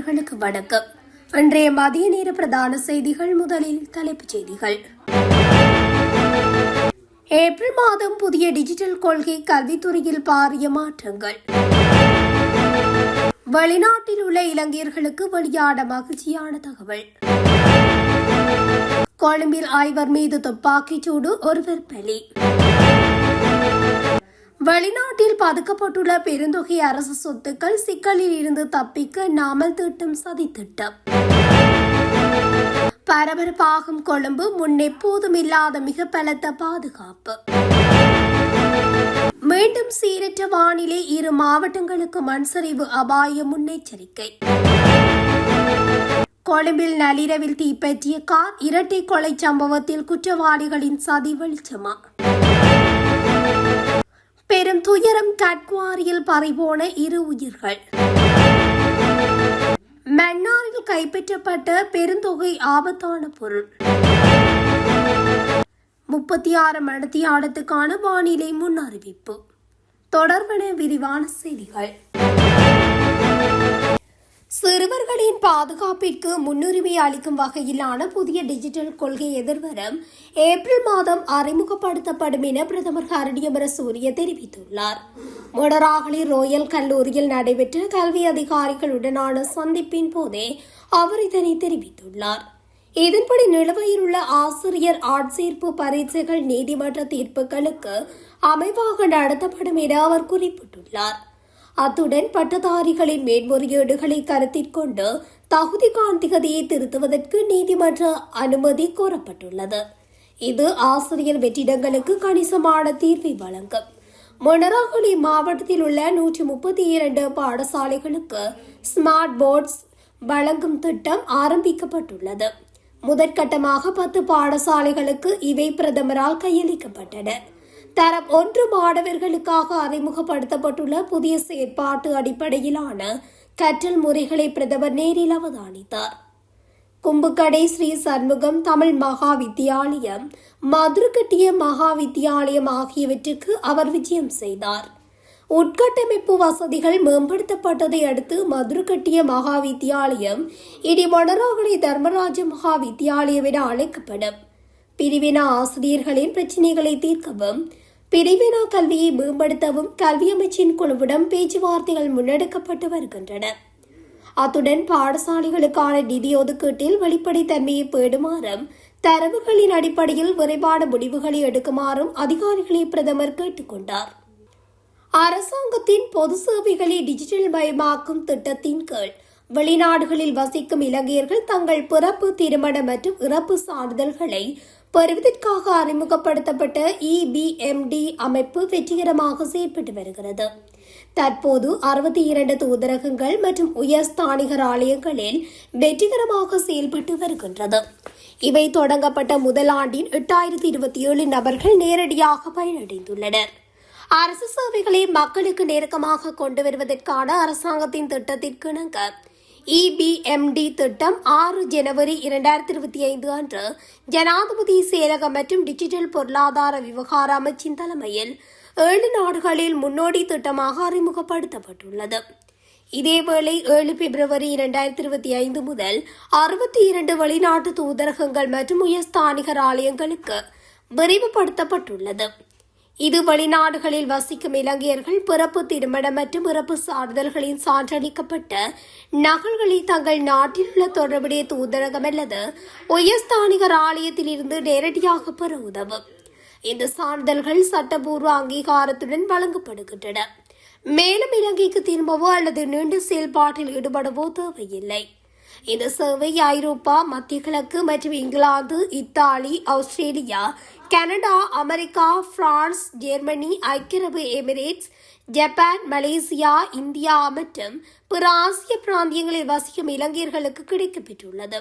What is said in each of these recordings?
நேயர்களுக்கு வணக்கம். இன்றைய மதிய நேர பிரதான செய்திகள் முதலில் தலைப்புச் செய்திகள். ஏப்ரல் மாதம் புதிய டிஜிட்டல் கொள்கை கல்வித்துறையில் பாரிய மாற்றங்கள். வெளிநாட்டில் உள்ள இலங்கையர்களுக்கு வெளியான மகிழ்ச்சியான தகவல். கொழும்பில் ஐவர் மீது துப்பாக்கிச் சூடு ஒருவர் பலி. வெளிநாட்டில் பதுக்கப்பட்டுள்ள பெருந்தொகை அரசு சொத்துக்கள் சிக்கலில் இருந்து தப்பிக்க நாமல் திட்டம் சதித்திட்டம். பரபரப்பாகும் கொழும்பு முன்னெப்போதும் இல்லாத மிக பலத்த பாதுகாப்பு. மீண்டும் சீரற்ற வானிலை இரு மாவட்டங்களுக்கு மண்சரிவு அபாய முன்னெச்சரிக்கை. கொழும்பில் நள்ளிரவில் தீப்பற்றிய கார் இரட்டை கொலை சம்பவத்தில் குற்றவாளிகளின் சதி வெளிச்சமா? பெரும் துயரம் கட்குவாரியில் பறிபோன இரு உயிர்கள். மன்னாரில் கைப்பற்றப்பட்ட பெருந்தொகை ஆபத்தான பொருள். முப்பத்தி ஆறு மணித்தியாடத்துக்கான வானிலை முன்னறிவிப்பு. தொடர்பன விரிவான செய்திகள். சிறுவர்களின் பாதுகாப்பிற்கு முன்னுரிமை அளிக்கும் வகையிலான புதிய டிஜிட்டல் கொள்கை எதிர்வரும் ஏப்ரல் மாதம் அறிமுகப்படுத்தப்படும் என பிரதமர் ஹரடியமர சூரிய தெரிவித்துள்ளார். மொடராகலி ரோயல் கல்லூரியில் நடைபெற்ற கல்வி அதிகாரிகளுடனான சந்திப்பின் போதே அவர் இதனை தெரிவித்துள்ளார். இதன்படி நிலுவையில் உள்ள ஆசிரியர் ஆட்சேர்ப்பு பரீட்சைகள் நீதிமன்ற தீர்ப்புகளுக்கு அமைவாக நடத்தப்படும் என அவர் குறிப்பிட்டுள்ளார். அத்துடன் பட்டதாரிகளின் மேன்முறையீடுகளை கருத்தில் கொண்டு தகுதி காந்திகதையை திருத்துவதற்கு நீதிமன்ற அனுமதி கோரப்பட்டுள்ளது. இது ஆசிரியர் வெற்றிடங்களுக்கு கணிசமான தீர்வை வழங்கும். மொனராகுடி மாவட்டத்தில் உள்ள நூற்றி முப்பத்தி இரண்டு பாடசாலைகளுக்கு ஸ்மார்ட் போர்ட்ஸ் வழங்கும் திட்டம் ஆரம்பிக்கப்பட்டுள்ளது. முதற்கட்டமாக பத்து பாடசாலைகளுக்கு இவை பிரதமரால் கையளிக்கப்பட்டன. தரம் ஒன்று மாணவர்களுக்காக அறிமுகப்படுத்தப்பட்டுள்ள புதிய செயற்பாட்டு அடிப்படையிலான கற்றல் முறைகளை பிரதமர் நேரில் அவதானித்தார். கும்புக்கடை ஸ்ரீ சண்முகம் தமிழ் மகா வித்தியாலயம் மதுரக்கட்டிய மகா வித்தியாலயம் ஆகியவற்றுக்கு அவர் விஜயம் செய்தார். உட்கட்டமைப்பு வசதிகள் மேம்படுத்தப்பட்டதை அடுத்து மதுரக்கட்டிய மகா வித்தியாலயம் இனி மணராகலை தர்மராஜ மகா வித்தியாலயம் என அழைக்கப்படும். பிரிவின ஆசிரியர்களின் பிரச்சினைகளை தீர்க்கவும் பிரிவினா கல்வியை மேம்படுத்தவும் கல்வி அமைச்சின் குழுவிடம் பேச்சுவார்த்தைகள் முன்னெடுக்கப்பட்டு வருகின்றன. அத்துடன் பாடசாலைகளுக்கான நிதி ஒதுக்கீட்டில் வெளிப்படைத்தன்மையை பேடுமாறும் தரவுகளின் அடிப்படையில் விரைவான முடிவுகளை எடுக்குமாறும் அதிகாரிகளை பிரதமர் கேட்டுக்கொண்டார். அரசாங்கத்தின் பொது சேவைகளை டிஜிட்டல் மயமாக்கும் திட்டத்தின் கீழ் வெளிநாடுகளில் வசிக்கும் இலங்கையர்கள் தங்கள் பிறப்பு திருமண மற்றும் இறப்பு சான்றிதழ்களை பெறுவதற்காக அறிமுகப்படுத்தப்பட்ட இபிஎம்டி அமைப்பு வெற்றிகரமாக செயல்பட்டு வருகிறது. தற்போது அறுபத்தி இரண்டு தூதரகங்கள் மற்றும் உயர்ஸ்தானிகர் ஆலயங்களில் வெற்றிகரமாக செயல்பட்டு வருகின்றது. இவை தொடங்கப்பட்ட முதல் ஆண்டின் எட்டாயிரத்தி இருபத்தி ஏழு நபர்கள் நேரடியாக பயனடைந்துள்ளனர். அரசு சேவைகளை மக்களுக்கு நெருக்கமாக கொண்டு வருவதற்கான அரசாங்கத்தின் திட்டத்திற்கு இணங்க இபிஎம்டி திட்டம் ஆறு ஜனவரி இரண்டாயிரத்தி இருபத்தி ஐந்து அன்று ஜனாதிபதி செயலகம் மற்றும் டிஜிட்டல் பொருளாதார விவகார அமைச்சின் தலைமையில் ஏழு நாடுகளில் முன்னோடி திட்டமாக அறிமுகப்படுத்தப்பட்டுள்ளது. இதேவேளை ஏழு பிப்ரவரி இரண்டாயிரத்தி இருபத்தி ஐந்து முதல் அறுபத்தி இரண்டு வெளிநாட்டு தூதரகங்கள் மற்றும் உயர்ஸ்தானிகர் ஆலயங்களுக்கு விரிவுபடுத்தப்பட்டுள்ளது. இது வெளிநாடுகளில் வசிக்கும் இலங்கையர்கள் பிறப்பு திருமணம் மற்றும் இறப்பு சான்றிதழ்களின் சான்றளிக்கப்பட்ட நகல்களை தங்கள் நாட்டில் உள்ள தொடர்புடைய தூதரகம் அல்லது உயர்ஸ்தானிகர் ஆலயத்தில் இருந்து நேரடியாக பெற உதவும். இந்த சான்றிதழ்கள் சட்டபூர்வ அங்கீகாரத்துடன் வழங்கப்படுகின்றன. மேலும் இலங்கைக்கு திரும்பவோ அல்லது நீண்ட செயல்பாட்டில் ஈடுபடவோ தேவையில்லை. இந்த சேவை ஐரோப்பா மத்திய கிழக்கு மற்றும் England Italy Australia Canada America France Germany ஐக்கிய அரபு எமிரேட்ஸ் ஜப்பான் மலேசியா இந்தியா மற்றும் பிற ஆசிய பிராந்தியங்களில் வசிக்கும் இலங்கையர்களுக்கு கிடைக்கப்பெற்றுள்ளது.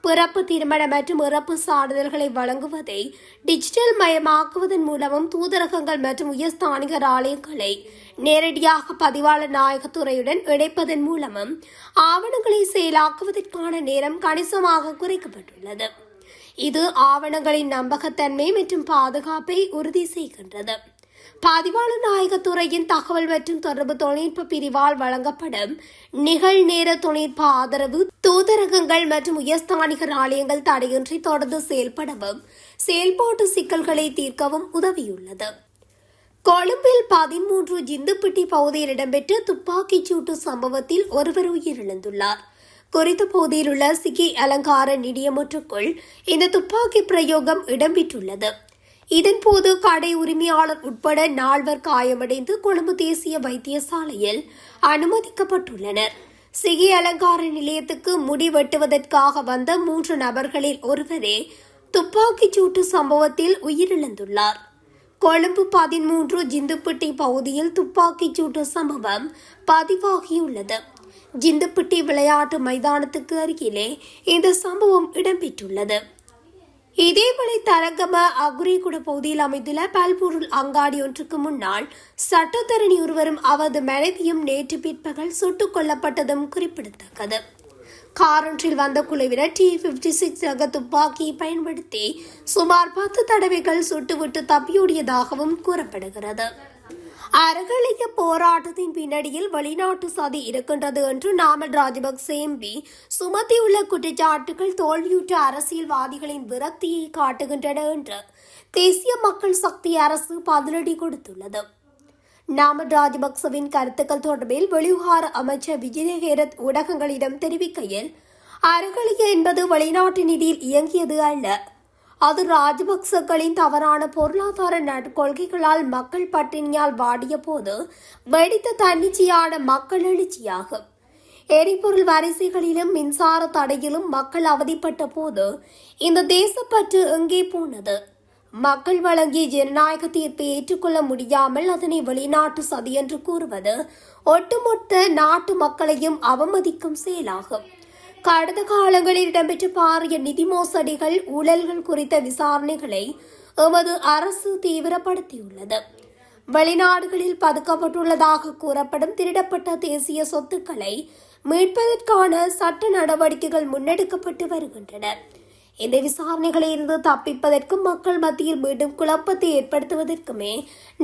பிறப்பு திருமணம் மற்றும் இறப்பு சான்றிதழ்களை வழங்குவதை டிஜிட்டல் மயமாக்குவதன் மூலமும் தூதரகங்கள் மற்றும் உயர்ஸ்தானிகர் ஆலயங்களை நேரடியாக பதிவாளர் நாயகத்துறையுடன் இணைப்பதன் மூலமும் ஆவணங்களை செயலாக்குவதற்கான நேரம் கணிசமாக குறைக்கப்பட்டுள்ளது. இது ஆவணங்களின் நம்பகத்தன்மை மற்றும் பாதுகாப்பை உறுதி செய்கின்றது. பதிவாளர் நாயகத்துறையின் தகவல் மற்றும் தொடர்பு தொழில்நுட்ப பிரிவால் வழங்கப்படும் நிகழ்நேர தொழில்நுட்ப ஆதரவு தூதரகங்கள் மற்றும் உயர்ஸ்தானிகர் ஆலயங்கள் தடையின்றி தொடர்ந்து செயல்படவும் செயல்பாட்டு சிக்கல்களை தீர்க்கவும் உதவியுள்ளது. கொழும்பில் பதிமூன்று ஜிந்துப்பட்டி பகுதியில் இடம்பெற்ற துப்பாக்கிச் சூட்டு சம்பவத்தில் ஒருவர் உயிரிழந்துள்ளார். குறித்த பகுதியில் உள்ள சிகி அலங்கார நிதியமொன்றுக்குள் இந்த துப்பாக்கி பிரயோகம் இடம்பெற்றுள்ளது. இதன்போது கடை உரிமையாளர் உட்பட நால்வர் காயமடைந்து கொழும்பு தேசிய வைத்தியசாலையில் அனுமதிக்கப்பட்டுள்ளனர். சிகி அலங்கார நிலையத்துக்கு முடி வெட்டுவதற்காக வந்த மூன்று நபர்களில் ஒருவரே துப்பாக்கிச் சூட்டு சம்பவத்தில் உயிரிழந்துள்ளார். கொழும்பு பதிமூன்று ஜிந்துப்பட்டி பகுதியில் துப்பாக்கிச் சூட்டு சம்பவம் பதிவாகியுள்ளது. ஜிந்துப்பட்டி விளையாட்டு மைதானத்துக்கு அருகிலே இந்த சம்பவம் இடம்பெற்றுள்ளது. இதேபோல தரங்கம அகுரிகுட பகுதியில் அமைந்துள்ள பல்பொருள் அங்காடி ஒன்றுக்கு முன்னால் சட்டத்தரணி ஒருவரும் அவரது மனைவியும் நேற்று பிற்பகல் சுட்டுக் கொல்லப்பட்டதும் குறிப்பிடத்தக்கது. காரொன்றில் வந்த குழுவினர் டி பிப்டி சிக்ஸ் ரக துப்பாக்கியை பயன்படுத்தி சுமார் பத்து தடவைகள் சுட்டுவிட்டு தப்பியோடியதாகவும் கூறப்படுகிறது. அறகலைய போராட்டத்தின் பின்னணியில் வெளிநாட்டு சதி இருக்கின்றது என்று நாமல் ராஜபக்ச எம்பி சுமத்தியுள்ள குற்றச்சாட்டுகள் தோல்வியுற்ற அரசியல்வாதிகளின் விரக்தியை காட்டுகின்றன என்று தேசிய மக்கள் சக்தி அரசு பதிலடி கொடுத்துள்ளது. நாமல் ராஜபக்சவின் கருத்துக்கள் தொடர்பில் வெளிவிவகார அமைச்சர் விஜயஹேரத் ஊடகங்களிடம் தெரிவிக்கையில் அறகலிய என்பது வெளிநாட்டு நிதியில் இயங்கியது அல்ல. அது ராஜபக்சகளின் தவறான பொருளாதார நட்கொள்கைகளால் மக்கள் பட்டினியால் வாடிய போது வெடித்த தன்னிச்சையான மக்கள் எழுச்சியாகும். எரிபொருள் வரிசைகளிலும் மின்சார தடையிலும் மக்கள் அவதிப்பட்ட போது இந்த தேசப்பற்று எங்கே போனது? மக்கள் வழங்கிய ஜனநாயக தீர்ப்பை ஏற்றுக்கொள்ள முடியாமல் அதனை வெளிநாட்டு சதி என்று கூறுவது ஒட்டுமொத்த நாட்டு மக்களையும் அவமதிக்கும் செயலாகும். கடந்த காலங்களில் இடம்பெற்ற பாரிய நிதி மோசடிகள் ஊழல்கள் குறித்த விசாரணைகளை எமது அரசு தீவிரப்படுத்தியுள்ளது. வெளிநாடுகளில் பதுக்கப்பட்டுள்ளதாக கூறப்படும் திருடப்பட்ட தேசிய சொத்துக்களை மீட்பதற்கான சட்ட நடவடிக்கைகள் முன்னெடுக்கப்பட்டு வருகின்றன. இந்த விசாரணைகளில் இருந்து தப்பிப்பதற்கும் மக்கள் மத்தியில் மீண்டும் குழப்பத்தை ஏற்படுத்துவதற்குமே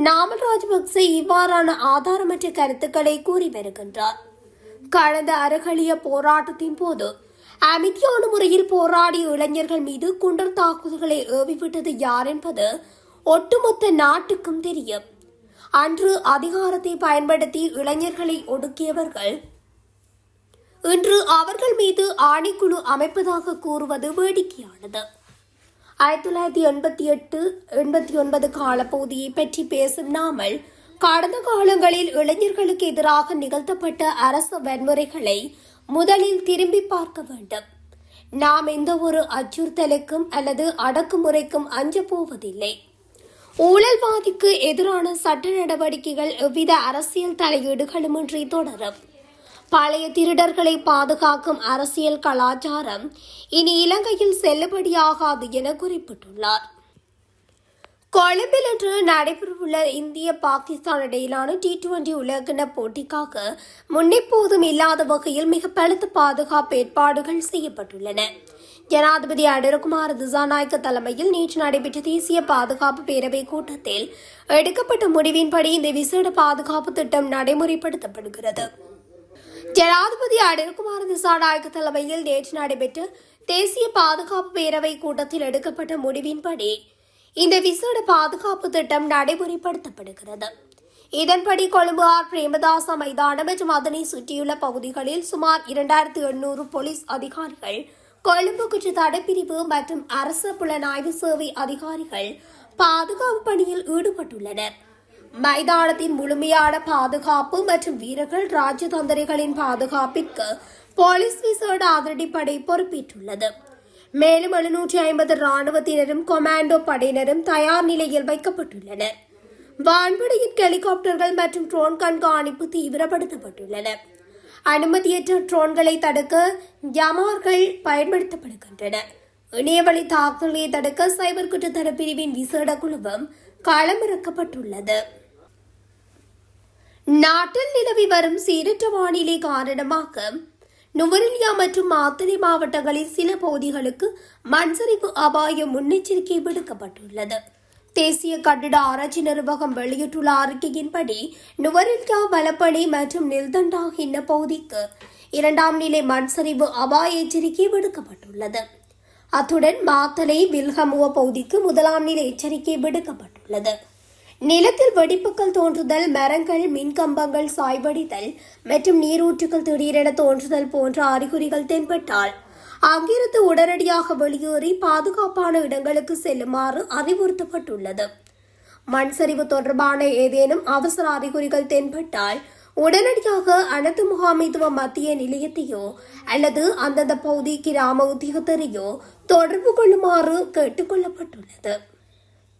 நாமல் ராஜபக்சே இவ்வாறான ஆதாரமற்ற கருத்துக்களை கூறி வருகின்றார். கடந்த அறகலிய போராட்டத்தின் போது அமைதியான முறையில் போராடிய இளைஞர்கள் மீது குண்டர் தாக்குதல்களை ஏவிவிட்டது யார் என்பது ஒட்டுமொத்த நாட்டுக்கும் தெரியும். அன்று அதிகாரத்தை பயன்படுத்தி இளைஞர்களை ஒடுக்கியவர்கள் இன்று அவர்கள் மீது ஆணைக்குழு அமைப்பதாக கூறுவது வேடிக்கையானது. ஆயிரத்தி தொள்ளாயிரத்தி எண்பத்தி எட்டு எண்பத்தி ஒன்பது காலப்பகுதியை பற்றி பேசும் நாமல் கடந்த காலங்களில் இளைஞர்களுக்கு எதிராக நிகழ்த்தப்பட்ட அரசு வன்முறைகளை முதலில் திரும்பி பார்க்க வேண்டும். நாம் எந்த ஒரு அச்சுறுத்தலுக்கும் அல்லது அடக்குமுறைக்கும் அஞ்ச போவதில்லை. ஊழல்வாதிக்கு எதிரான சட்ட நடவடிக்கைகள் எவ்வித அரசியல் தலையீடுகளுமின்றி தொடரும். பழைய திருடர்களை பாதுகாக்கும் அரசியல் கலாச்சாரம் இனி இலங்கையில் செல்லுபடியாகாது என குறிப்பிட்டுள்ளார். கொழும்பில் இன்று நடைபெறவுள்ள இந்திய பாகிஸ்தான் இடையிலான டி டுவெண்டி உலகின போட்டிக்காக முன்னெப்போதும் இல்லாத வகையில் மிக பலத்த பாதுகாப்பு ஏற்பாடுகள் செய்யப்பட்டுள்ளன. ஜனாதிபதி அடருகுமார் திசாநாயக்க தலைமையில் நேற்று நடைபெற்ற தேசிய பாதுகாப்பு பேரவை கூட்டத்தில் எடுக்கப்பட்ட முடிவின்படி இந்த விசேட பாதுகாப்பு திட்டம் நடைமுறைப்படுத்தப்படுகிறது. ஜனாதிபதி அடருகுமார் திசாநாயக்க தலைமையில் நேற்று நடைபெற்ற தேசிய பாதுகாப்பு பேரவை கூட்டத்தில் எடுக்கப்பட்ட முடிவின்படி இந்த விசேட பாதுகாப்பு திட்டம் நடைமுறைப்படுத்தப்படுகிறது. இதன்படி கொழும்பு ஆர் பிரேமதாச மைதானம் மற்றும் அதனை சுற்றியுள்ள பகுதிகளில் சுமார் இரண்டாயிரத்து எண்ணூறு போலீஸ் அதிகாரிகள் கொழும்பு குற்ற தடைப்பிரிவு மற்றும் அரசு புலனாய்வு சேவை அதிகாரிகள் பாதுகாப்பு பணியில் ஈடுபட்டுள்ளனர். மைதானத்தின் முழுமையான பாதுகாப்பு மற்றும் வீரர்கள் ராஜதந்திரிகளின் பாதுகாப்பிற்கு போலீஸ் விசேட அதிரடிப்படை பொறுப்பேற்றுள்ளது. மேலும் எழுநூற்றி ஐம்பது ராணுவத்தினரும் கொமாண்டோ படையினரும் தயார் நிலையில் வைக்கப்பட்டுள்ளனர். வான்படையின் ஹெலிகாப்டர்கள் மற்றும் ட்ரோன் கண்காணிப்பு தீவிரப்படுத்தப்பட்டுள்ளன அனுமதியற்ற ட்ரோன்களை தடுக்க ஜமார்கள் பயன்படுத்தப்படுகின்றன. இணையவழி தாக்குதலை தடுக்க சைபர் குற்றத்தர பிரிவின் விசேட குழுவும் களமிறக்கப்பட்டுள்ளது. நாட்டில் நிலவி வரும் சீரற்ற வானிலை காரணமாக நுவரெலியா மற்றும் மாத்தளை மாவட்டங்களில் சில பகுதிகளுக்கு மண்சரிவு அபாய முன்னெச்சரிக்கை விடுக்கப்பட்டுள்ளது. தேசிய கட்டிட ஆராய்ச்சி நிர்வாகம் வெளியிட்டுள்ள அறிக்கையின்படி நுவரெல்டா வலப்பணி மற்றும் நில்தண்டா இன்ன பகுதிக்கு இரண்டாம் நிலை மண்சரிவு அபாய எச்சரிக்கை விடுக்கப்பட்டுள்ளது. அத்துடன் மாத்தலை வில்ஹமுவ பகுதிக்கு முதலாம் நிலை எச்சரிக்கை விடுக்கப்பட்டுள்ளது. நிலத்தில் வெடிப்புகள் தோன்றுதல் மரங்கள் மின்கம்பங்கள் சாய்வடிதல் மற்றும் நீரூற்றுகள் திடீரென தோன்றுதல் போன்ற அறிகுறிகள் தென்பட்டால் அங்கிருந்து உடனடியாக வெளியேறி பாதுகாப்பான இடங்களுக்கு செல்லுமாறு அறிவுறுத்தப்பட்டுள்ளது. மண் சரிவு தொடர்பான ஏதேனும் அவசர அறிகுறிகள் தென்பட்டால் உடனடியாக அனைத்து முகாமைத்துவ மத்திய நிலையத்தையோ அல்லது அந்தந்த பகுதி கிராம உத்தியோகத்தரையோ தொடர்பு கொள்ளுமாறு கேட்டுக்கொள்ளப்பட்டுள்ளது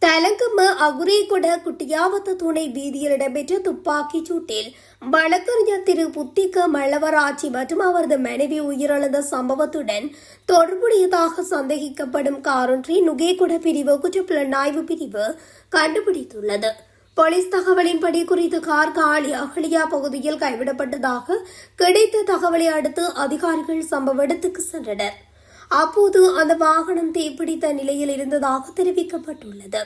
தலங்கம்ம அகுரேகொட குட்டியாவத்த துணை வீதியில் இடம்பெற்ற துப்பாக்கிச் சூட்டில் வழக்கறிஞர் திரு புத்திக மல்லவராட்சி மற்றும் அவரது மனைவி உயிரிழந்த சம்பவத்துடன் தொடர்புடையதாக சந்தேகிக்கப்படும் காரொன்றை நுகேகுட பிரிவு குற்றப்புலனாய்வு பிரிவு கண்டுபிடித்துள்ளது போலீஸ் தகவலின்படி குறித்த கார் காலி அகலியா பகுதியில் கைவிடப்பட்டதாக கிடைத்த தகவலை அடுத்து அதிகாரிகள் சம்பவ இடத்துக்கு சென்றனர் அப்போது அந்த வாகனம் தீப்பிடித்த நிலையில் இருந்ததாக தெரிவிக்கப்பட்டுள்ளது.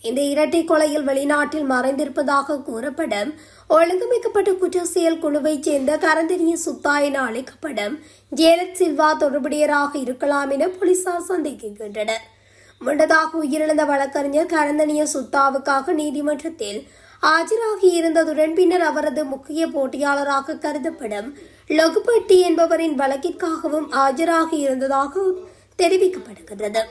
இந்த இரட்டை கொலையில் வெளிநாட்டில் மறைந்திருப்பதாக கூறப்படும் ஒழுங்கமைக்கப்பட்ட குற்ற செயல் குழுவைச் சேர்ந்த கரந்தனிய சுத்தா என அழைக்கப்படும் ஜேலத் சில்வா தொடர்புடையராக இருக்கலாம் என போலீசார் சந்தேகிக்கின்றனர். முன்னதாக உயிரிழந்த வழக்கறிஞர் கரந்தனிய சுத்தாவுக்காக நீதிமன்றத்தில் ஆஜராகி இருந்ததுடன் பின்னர் அவரது முக்கிய போட்டியாளராக கருதப்படும் லகுபட்டி என்பவரின் வழக்கிற்காகவும் ஆஜராகி இருந்ததாக தெரிவிக்கப்படுகிறது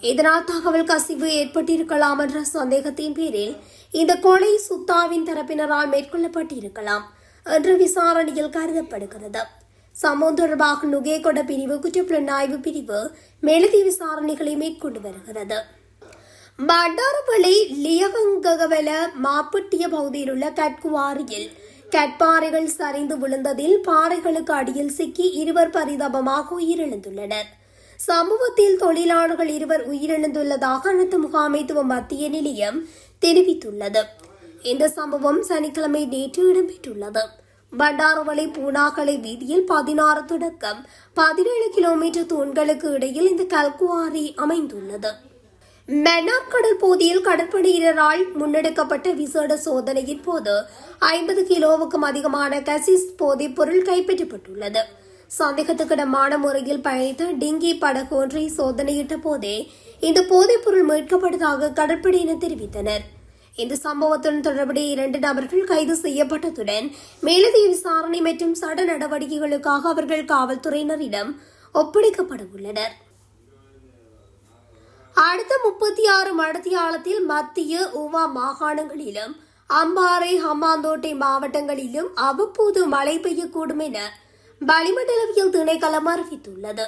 இதனால் தகவல் கசிவு ஏற்பட்டிருக்கலாம் என்ற சந்தேகத்தின் பேரில் இந்த கொலை சுத்தாவின் தரப்பினரால் மேற்கொள்ளப்பட்டிருக்கலாம் என்ற விசாரணையில் கருதப்படுகிறது. சம்பவம் தொடர்பாக நுகேகொட பிரிவு குற்றப்புலனாய்வு பிரிவு மேலதிக விசாரணைகளை மேற்கொண்டு வருகிறது. பண்டாரவளை லியவங்ககவல மாப்பட்டிய பகுதியில் உள்ள கட்குவாரியில் கட்பாறைகள் சரிந்து விழுந்ததில் பாறைகளுக்கு அடியில் சிக்கி இருவர் பரிதாபமாக உயிரிழந்துள்ளனர் சம்பவத்தில் தொழிலாளர்கள் இருவர் உயிரிழந்துள்ளதாக அனைத்து முகாமைத்துவ மத்திய நிலையம் தெரிவித்துள்ளது இந்த சம்பவம் சனிக்கிழமை நேற்று இடம்பெற்றுள்ளது பண்டாரவளை பூனாகலை வீதியில் பதினாறு தொடக்கம் பதினேழு கிலோமீட்டர் தூண்களுக்கு இடையில் இந்த கல்குவாரி அமைந்துள்ளது மெனார் கடல் பகுதியில் கடற்படையினரால் முன்னெடுக்கப்பட்ட விசேட சோதனையின் போது ஐம்பது கிலோவுக்கும் அதிகமான கசிஸ் போதைப் பொருள் கைப்பற்றப்பட்டுள்ளது. சந்தேகத்துக்கிடமான முறையில் பயணித்த டிங்கி படகு ஒன்றை சோதனையிட்ட போதே இந்த போதைப் பொருள் மீட்கப்பட்டதாக கடற்படையினர் தெரிவித்தனர். இந்த சம்பவத்துடன் தொடர்புடைய இரண்டு நபர்கள் கைது செய்யப்பட்டதுடன் மேலதிக விசாரணை மற்றும் சட நடவடிக்கைகளுக்காக அவர்கள் காவல்துறையினரிடம் ஒப்படைக்கப்பட உள்ளனர் அடுத்த முப்பத்தி ஆறு மடத்தியாலத்தில் மத்திய உவா மாகாணங்களிலும் அம்பாறை ஹம்மாந்தோட்டை மாவட்டங்களிலும் அவ்வப்போது மழை பெய்யக்கூடும் என வளிமண்டலவியல் திணைக்களம் அறிவித்துள்ளது.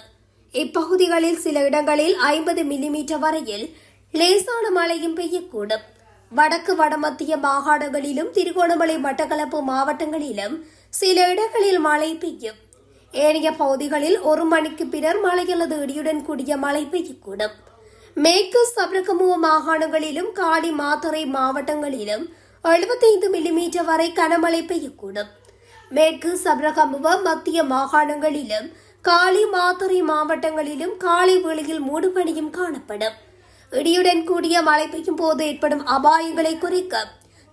இப்பகுதிகளில் சில இடங்களில் ஐம்பது மில்லிமீட்டர் வரையில் லேசான மழையும் பெய்யக்கூடும். வடக்கு வடமத்திய மாகாணங்களிலும் திருகோணமலை மட்டக்களப்பு மாவட்டங்களிலும் சில இடங்களில் மழை பெய்யும். ஏனைய பகுதிகளில் ஒரு மணிக்கு பின்னர் மழை அல்லது இடியுடன் கூடிய மழை பெய்யக்கூடும். மேற்கு சபரகமுவ மாகாணங்களிலும் காடி மாத்தறை மாவட்டங்களிலும் எழுபத்தைந்து மில்லிமீட்டர் வரை கனமழை பெய்யக்கூடும். மேற்கு சபரகமுவ மத்திய மாகாணங்களிலும் காளி மாத்தறை மாவட்டங்களிலும் காலை வேளையில் மூடுபனியும் காணப்படும். இடியுடன் கூடிய மழை பெய்யும் போது ஏற்படும் அபாயங்களை குறைக்க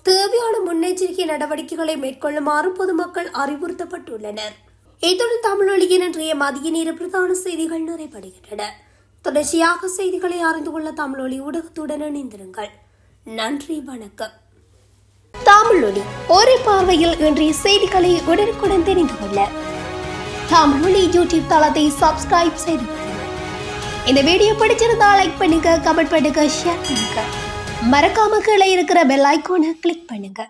தேவையான முன்னெச்சரிக்கை நடவடிக்கைகளை மேற்கொள்ளுமாறு பொதுமக்கள் அறிவுறுத்தப்பட்டுள்ளனர். இத்துடன் தமிழொலியின் இன்றைய மதிய நேர பிரதான செய்திகள் நிறைவடைகின்றன. தொடர்ச்சியாக செய்திகளை அறிந்து கொள்ள தமிழொலி ஊடகத்துடன் இணைந்திருங்கள். நன்றி வணக்கம். தமிழொலி ஒரே பார்வையில் இன்றைய செய்திகளை உடனுக்குடன் தெரிந்து கொள்ள. தமிழொலி யூடியூப் தளத்தை சப்ஸ்கிரைப் செய்து இந்த வீடியோ பிடிச்சிருந்தா லைக் பண்ணுங்க கமெண்ட் பண்ணுங்க ஷேர் பண்ணுங்க. மறக்காம கீழே இருக்கிற பெல் ஐக்கோனை கிளிக் பண்ணுங்க.